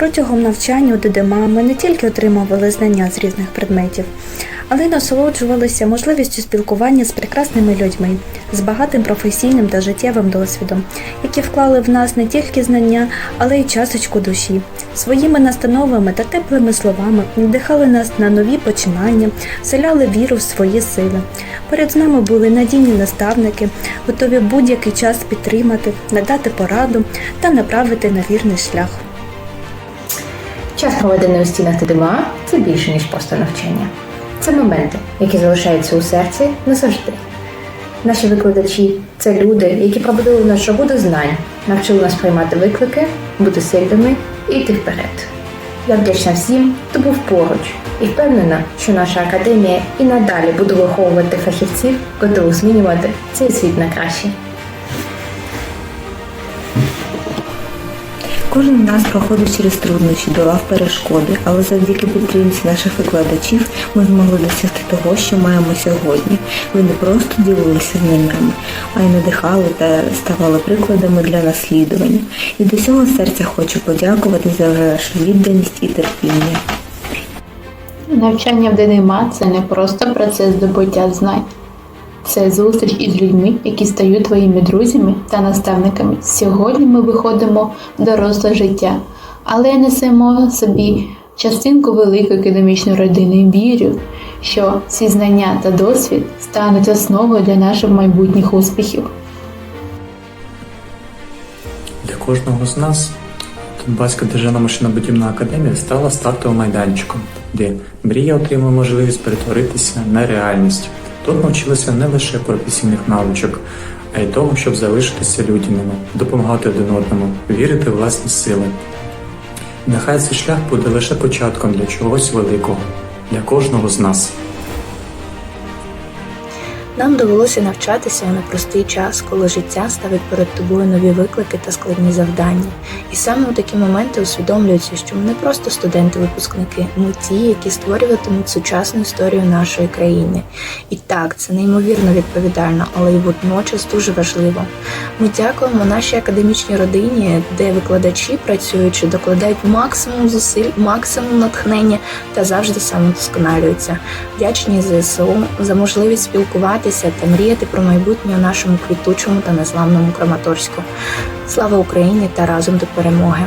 Протягом навчання у ДДМА ми не тільки отримували знання з різних предметів, але й насолоджувалися можливістю спілкування з прекрасними людьми, з багатим професійним та життєвим досвідом, які вклали в нас не тільки знання, але й часточку душі. Своїми настановами та теплими словами надихали нас на нові починання, вселяли віру в свої сили. Поряд з нами були надійні наставники, готові будь-який час підтримати, надати пораду та направити на вірний шлях. Час, проведений у стінах ТДМА, це більше, ніж просто навчання. Це моменти, які залишаються у серці назавжди. Наші викладачі це люди, які пробудили нас жагу до знань, навчили нас приймати виклики, бути сильними і йти вперед. Я вдячна всім, хто був поруч, і впевнена, що наша академія і надалі буде виховувати фахівців, готових змінювати цей світ на краще. Кожен з нас проходить через труднощі, долав перешкоди, але завдяки підтримці наших викладачів ми змогли досягти того, що маємо сьогодні. Ви не просто ділилися знаннями, а й надихали та ставали прикладами для наслідування. І до цього серця хочу подякувати за вашу відданість і терпіння. Навчання в ДНМА – це не просто процес здобуття знань. Це зустріч із людьми, які стають твоїми друзями та наставниками. Сьогодні ми виходимо в доросле життя, але несемо собі частинку великої академічної родини вірю, що ці знання та досвід стануть основою для наших майбутніх успіхів. Для кожного з нас Донбаська державна машинобудівна академія стала стартовим майданчиком, де мрія отримує можливість перетворитися на реальність. Тут навчилися не лише професійних навичок, а й того, щоб залишитися людяними, допомагати один одному, вірити в власні сили. Нехай цей шлях буде лише початком для чогось великого, для кожного з нас. Нам довелося навчатися у непростий час, коли життя ставить перед тобою нові виклики та складні завдання. І саме у такі моменти усвідомлюється, що ми не просто студенти-випускники, ми ті, які створюватимуть сучасну історію нашої країни. І так, це неймовірно відповідально, але й водночас дуже важливо. Ми дякуємо нашій академічній родині, де викладачі, працюючи, докладають максимум зусиль, максимум натхнення та завжди самодосконалюються. Вдячні ЗСУ за можливість спілкуватися та мріяти про майбутнє у нашому квітучому та незламному Краматорську. Слава Україні та разом до перемоги!